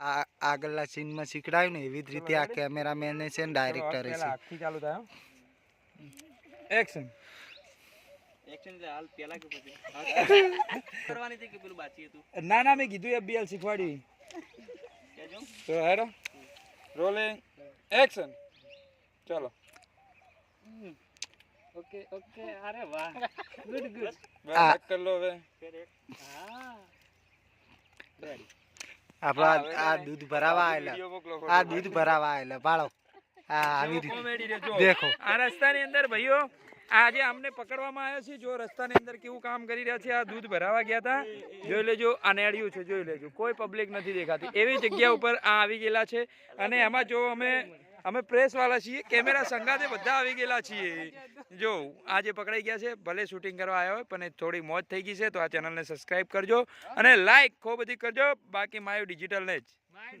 આ આગળના સીનમાં શીખડાયું ને એવી જ રીતે આ કેમેરામેન છે ને ડાયરેક્ટર પેલા છે હાથથી ચાલુ થાય એક્શન એક્શન હાલ પેલા કે પછી કરવાની હતી કે પેલું બાકી હતું ના ના મેં કીધું એફબીએલ શીખવાડી કેજો તો હેરો રોલિંગ એક્શન ચલો ઓકે ઓકે અરે વાહ ગુડ ગુડ આ- બેક કરી લો હવે હા આપણા આ દૂધ ભરાવા આવેલા આ દૂધ ભરાવા આવેલા બાળો આ આવી રીતે. કોમેડી રે જો. દેખો. આ રસ્તાની અંદર ભાઈઓ આજે અમને પકડવામાં આવ્યો છે જો રસ્તાની અંદર કેવું કામ કરી રહ્યા છે આ દૂધ ભરાવા ગયા હતા. જોઈ લેજો આ નેડિયું છે જોઈ લેજો. કોઈ પબ્લિક નથી દેખાતી. એવી જગ્યા ઉપર આ આવી ગયેલા છે. અને એમાં જો અમે અમે પ્રેસ વાળા છીએ કેમેરા સંગાતે બધા આવી ગયેલા છીએ. જો આજે પકડાઈ ગયા છે ભલે શૂટિંગ કરવા આવ્યા હોય પણ એ થોડી મોજ થઈ ગઈ છે તો આ ચેનલને સબસ્ક્રાઇબ કરજો અને લાઈક ખૂબ બધી કરજો. બાકી માયું ડિજિટલ ને જ. માય